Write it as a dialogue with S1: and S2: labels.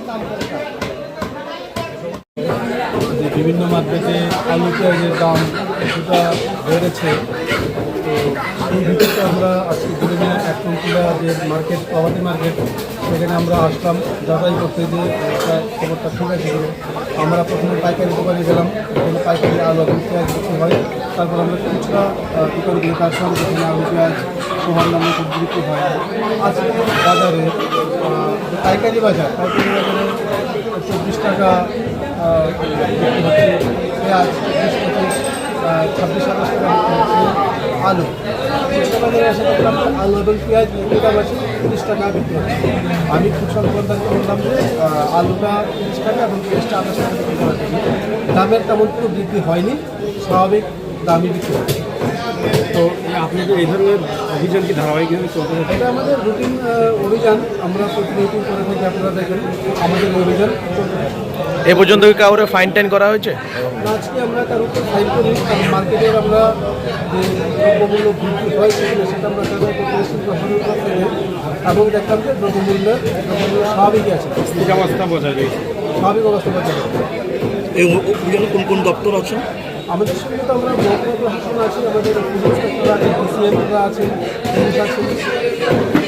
S1: দাম দাম
S2: বিভিন্ন মার্কেটে আলু পেঁয়াজের দাম কিছুটা বেড়েছে তো সেই আমরা আজকে যে মার্কেট পাওয়াতি মার্কেট সেখানে আমরা আসলাম যাচাই করতে যে খবরটা শুনে ছিল আমরা প্রথমে পাইকারি দোকানে গেলাম এখানে পাইকারি আলু পেঁয়াজ বিক্রি হয়। তারপর আমরা আহ, দোকানে গিয়ে তার সঙ্গে যেখানে আলু পেঁয়াজ সোহার নামে খুব বিক্রি হয়। আজকে বাজারে পাইকারি বাজার পাইকারি বাজারে চব্বিশ টাকা পেঁয়াজ ছাব্বিশ সাতাশ টাকা আলু। আলু এবং পেঁয়াজ আছে তিরিশ টাকা বিক্রি হচ্ছে। আমি খুব দোকানদারকে বললাম যে আলুটা তিরিশ টাকা এবং পেঁয়াজটা আঠাশ টাকা বিক্রি করা দামের তেমন কোনো বৃদ্ধি হয়নি, স্বাভাবিক দামই বিক্রি হচ্ছে।
S3: তো আপনাদের এই ধরনের অভিযান কি ধারাবাহিকভাবে চলতে থাকে
S2: এটা আমাদের রুটিন অভিযান। আমরা প্রতিনিয়ত করে থাকি আপনারা দেখেন আমাদের অভিযান
S4: এ পর্যন্ত কি কাউরে ফাইন টাইন করা হয়েছে?
S2: আজকে আমরা তার উপর ফাইল করি কারণ মার্কেটের আমরা যে দ্রব্যমূল্য বৃদ্ধি হয় সেটা আমরা তাদের প্রতিনিধি প্রশাসনের কাছ থেকে এবং দেখলাম যে দ্রব্যমূল্য দ্রব্যমূল্য স্বাভাবিকই আছে।
S3: স্থিতাবস্থা বজায় রয়েছে
S2: স্বাভাবিক অবস্থা বজায় রাখছে।
S5: এই অভিযানে কোন কোন দপ্তর আছে
S2: আমাদের সঙ্গে তো আমরা মহকুমা প্রশাসন আছি আমাদের পুলিশ আছেন পুলিশ